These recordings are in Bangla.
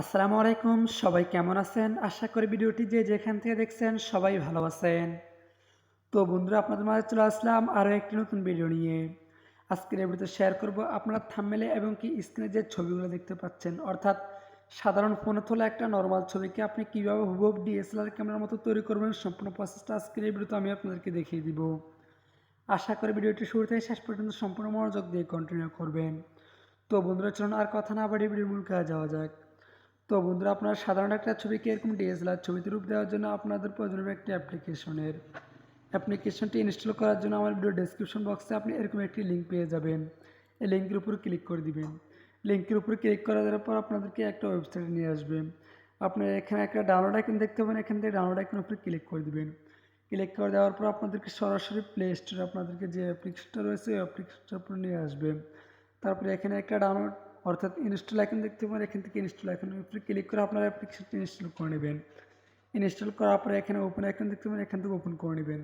আসসালামু আলাইকুম, সবাই কেমন আছেন? আশা করি ভিডিওটি যে যেখান থেকে দেখছেন সবাই ভালো আছেন। তো বন্ধুরা, আপনাদের মাঝে চলে আসলাম আরও একটি নতুন ভিডিও নিয়ে। আজকের এই ভিডিওতে শেয়ার করব আপনারা থাম্মেলে এবং কি স্ক্রিনে যে ছবিগুলো দেখতে পাচ্ছেন। অর্থাৎ সাধারণ ফোনে তোলা একটা নর্মাল ছবিকে আপনি কীভাবে হুবহু ডিএসএলআর ক্যামেরার মতো তৈরি করবেন সম্পূর্ণ প্রসেসটা আজকের এই ভিডিওতে আমি আপনাদেরকে দেখিয়ে দিব। আশা করি ভিডিওটি শুরু থেকে শেষ পর্যন্ত সম্পূর্ণ মনোযোগ দিয়ে কন্টিনিউ করবেন। তো বন্ধুরা, চলুন আর কথা না বাড়িয়ে ভিডিও মূল কাজে যাওয়া যাক। তো বন্ধুরা, আপনারা সাধারণ একটা ছবিকে এরকম ডিএসএলআর ছবিতে রূপ দেওয়ার জন্য আপনাদের প্রয়োজন হবে একটি অ্যাপ্লিকেশনের অ্যাপ্লিকেশনটি ইনস্টল করার জন্য আমার ভিডিও ডেসক্রিপশন বক্সে আপনি এরকম একটি লিঙ্ক পেয়ে যাবেন। এই লিঙ্কের উপর ক্লিক করে দিবেন। লিঙ্কের উপর ক্লিক করা দেওয়ার পর আপনাদেরকে একটা ওয়েবসাইটে নিয়ে আসবে আপনি এখানে একটা ডাউনলোড আইকন দেখতে পাবেন, এখান থেকে ডাউনলোড আইকনের উপরে ক্লিক করে দিবেন। ক্লিক করে দেওয়ার পর আপনাদেরকে সরাসরি প্লে স্টোরে আপনাদেরকে যে অ্যাপ্লিকেশনটা রয়েছে, ওই অ্যাপ্লিকেশনটার উপরে নিয়ে আসবে তারপরে এখানে একটা ডাউনলোড অর্থাৎ ইনস্টল আইকন দেখতে পাবেন এখান থেকে ইনস্টল আইকনের উপরে ক্লিক করে আপনার অ্যাপ্লিকেশনটি ইনস্টল করে নেবেন। ইনস্টল করার পরে এখানে ওপেন আইকন দেখতে পাবেন এখান থেকে ওপেন করে নেবেন।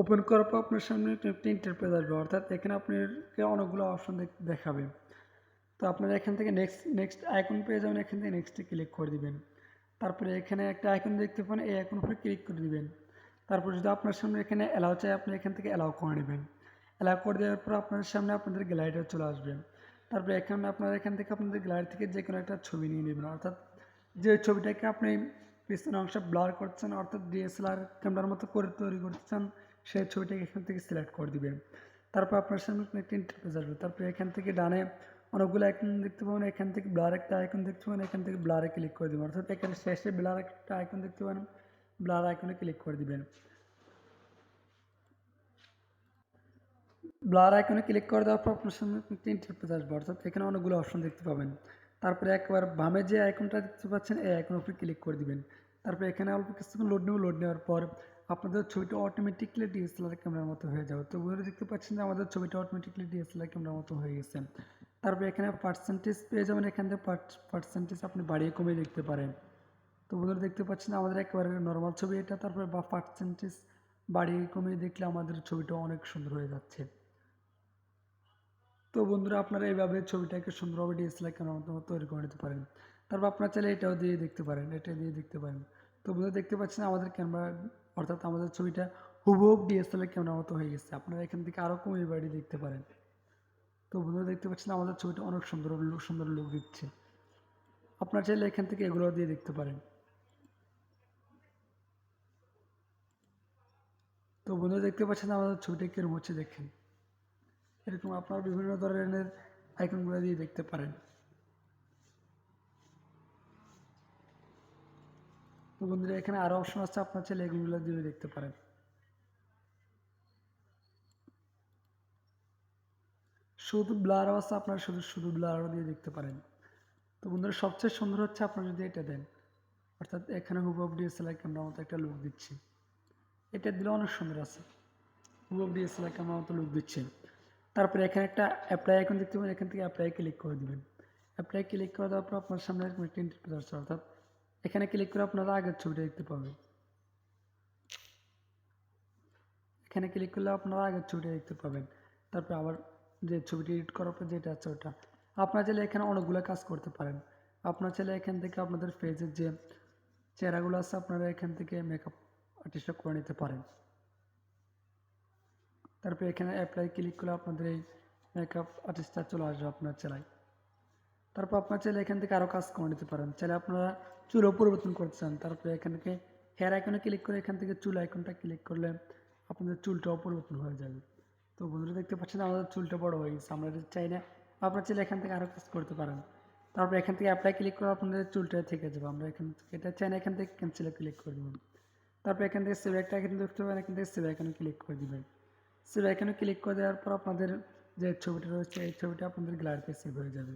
ওপেন করার পর আপনার সামনে একটি ইন্টারপ্রেস আসবে, অর্থাৎ এখানে আপনাকে অনেকগুলো অপশন দেখাবে। তো আপনারা এখান থেকে নেক্সট নেক্সট আইকন পেয়ে যাবেন, এখান থেকে নেক্সটে ক্লিক করে দিবেন। তারপরে এখানে একটা আইকন দেখতে পান এই আইকন উপরে ক্লিক করে দিবেন। তারপর যদি আপনার সামনে এখানে অ্যালাউ চাই, আপনি এখান থেকে অ্যালাউ করে নেবেন। অ্যালাউ করে দেওয়ার পর আপনার সামনে আপনাদের গ্যালারিটা চলে আসবে। তারপরে এখানে আপনারা, এখান থেকে আপনাদের গ্যালারি থেকে যে কোনো একটা ছবি নিয়ে নেবেন। অর্থাৎ যে ছবিটাকে আপনি পিছনে অংশ ব্লার করছেন, অর্থাৎ ডিএসএলআর ক্যামেরার মতো করে তৈরি করতে চান, সেই ছবিটাকে এখান থেকে সিলেক্ট করে দিবেন। তারপর আপনার সামনে একটা ইন্টারফেস আসবে। তারপরে এখান থেকে ডানে অনেকগুলো আইকন দেখতে পাবেন, এখান থেকে ব্লার একটা আইকন দেখতে পাবেন, এখান থেকে ব্লারে ক্লিক করে দেবেন। অর্থাৎ এখানে শেষে ব্লার একটা আইকন দেখতে পাবেন ব্লার আইকনে ক্লিক করে দিবেন। ব্লার আইকনে ক্লিক করে দেওয়ার পর আপনার সামনে একটা ইন্টারফেস আসবে অর্থাৎ এখানে অনেকগুলো অপশন দেখতে পাবেন। তারপরে একবার বামে যে আইকনটা দেখতে পাচ্ছেন, এই আইকনের উপরে ক্লিক করে দিবেন। তারপরে এখানে অল্প কিছুক্ষণ লোড নেব লোড নেওয়ার পর আপনাদের ছবিটা অটোমেটিকলি ডিএসএলআর ক্যামেরার মতো হয়ে যাবে। তো বন্ধুরা দেখতে পাচ্ছেন যে আমাদের ছবিটা অটোমেটিকলি ডিএসএলআর ক্যামেরার মতো হয়ে গেছে। তারপরে এখানে পার্সেন্টেজ পেয়ে যাবেন, এখান থেকে পার্সেন্টেজ আপনি বাড়িয়ে কমিয়ে দেখতে পারেন। তো বন্ধুরা দেখতে পাচ্ছেন আমাদের একেবারে নর্মাল ছবি এটা, তারপরে বা পার্সেন্টেজ বাড়িয়ে কমিয়ে দেখলে আমাদের ছবিটা অনেক সুন্দর হয়ে যাচ্ছে। তো বন্ধুরা, আপনারা এইভাবে ছবিটাকে সুন্দরভাবে ডিএসএলআর ক্যামেরার মতো তৈরি করে নিতে পারেন। তারপর আপনারা চাইলে এটাও দিয়ে দেখতে পারেন, এটা দিয়ে দেখতে পারেন। তো বন্ধুরা, দেখতে পাচ্ছেন আমাদের ক্যামেরা অর্থাৎ আমাদের ছবিটা হুবহুব ডিএসএলআর ক্যামেরার মতো হয়ে গেছে। আপনারা এখান থেকে আরও কমিয়ে বাড়িয়ে দেখতে পারেন। তো বন্ধুরা, দেখতে পাচ্ছেন আমাদের ছবিটা অনেক সুন্দর সুন্দর লুক দিচ্ছে। আপনারা চাইলে এখান থেকে এগুলো দিয়ে দেখতে পারেন। তো বন্ধুরা দেখতে পাচ্ছেন আমাদের ছবিটা কীরকম হচ্ছে দেখেন। এরকম আপনার বিভিন্ন ধরনের আইকনগুলো দিয়ে দেখতে পারেন। তো বন্ধুরা এখানে আরও অপশন আছে, আপনার চাইলে এগুলো দিয়ে দেখতে পারেন। শুধু ব্লারও আছে, আপনারা শুধু শুধু ব্লারও দিয়ে দেখতে পারেন। তো বন্ধুরা সবচেয়ে সুন্দর হচ্ছে, আপনারা যদি এটা দেন, অর্থাৎ এখানে হুবহু ডিএসএলআর ক্যামেরার মতো একটা লুক দিচ্ছে। এটা দিলে অনেক সুন্দর আছে। হুবহু ডিএসএলআর ক্যামেরার মতো লুক দিচ্ছে তারপরে এখানে একটা অ্যাপ্লাই আইকন দেখতে পাবেন, এখান থেকে অ্যাপ্লাই ক্লিক করে দেবেন। অ্যাপ্লাই ক্লিক করে দেওয়ার পর আপনার সামনে এরকম একটা ইন্টারফেস আসছে অর্থাৎ এখানে ক্লিক করে আপনারা আগের ছবিটা দেখতে পাবেন। এখানে ক্লিক করলে আপনারা আগের ছবিটা দেখতে পাবেন। তারপরে আবার যে ছবিটি এডিট করার পর যেটা আছে ওটা। আপনার চাইলে এখানে অনেকগুলো কাজ করতে পারেন। আপনার চাইলে এখান থেকে আপনাদের ফেজের যে চেহারাগুলো আছে, আপনারা এখান থেকে মেকআপ আর্টিস্টটা করে নিতে পারেন। তারপরে এখানে অ্যাপ্লাই ক্লিক করলে আপনাদের এই মেকআপ আর্টিস্টটা চলে আসবে আপনার চেলায়। তারপর আপনার চাইলে এখান থেকে আরও কাজ করে নিতে পারেন। চাইলে আপনারা চুলও পরিবর্তন করতে চান, তারপরে এখান থেকে হেয়ার আইকনে ক্লিক করে এখান থেকে চুল আইকনটা ক্লিক করলে আপনাদের চুলটাও পরিবর্তন হয়ে যাবে। তো বন্ধুরা দেখতে পাচ্ছেন, আমাদের চুলটা বড় হয়ে গেছে। আমরা চাই না, আপনার চাইলে এখান থেকে আরও কাজ করতে পারেন। তারপর এখান থেকে অ্যাপ্লাই ক্লিক করে আপনাদের চুলটা থেকে যাবে। আমরা এখান থেকে, এটা চাই না, এখান থেকে ক্যান্সেলে ক্লিক করে দেবেন তারপর এখান থেকে সেভ একটা আইকন দেখতে পাবেন, এখান থেকে সেভ আইকনে ক্লিক করে দেবেন। সেভ আইকনে ক্লিক করে দেওয়ার পর আপনাদের যে ছবিটা রয়েছে, এই ছবিটা আপনাদের গ্যালারিতে সেভ হয়ে যাবে।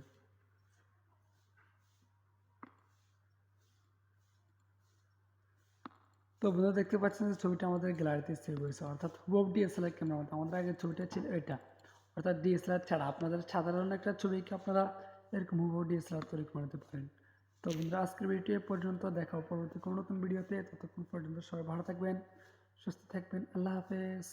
তো বন্ধুরা দেখতে পাচ্ছেন যে ছবিটা আমাদের গ্যালারিতে সেভ হয়েছে। অর্থাৎ হুবহু ডিএসএলআর ক্যামেরা মতো আমাদের আগের ছবিটা ছিল এটা। অর্থাৎ ডিএসএলআর ছাড়া আপনাদের সাধারণ একটা ছবিকে আপনারা এরকম হুবহু ডিএসএলআর তৈরি করে নিতে পারেন। তো বন্ধুরা, আজকের ভিডিওটি পর্যন্ত দেখা পরবর্তী কোনো নতুন ভিডিওতে ততক্ষণ পর্যন্ত সবাই ভালো থাকবেন, সুস্থ থাকবেন। আল্লাহ হাফেজ।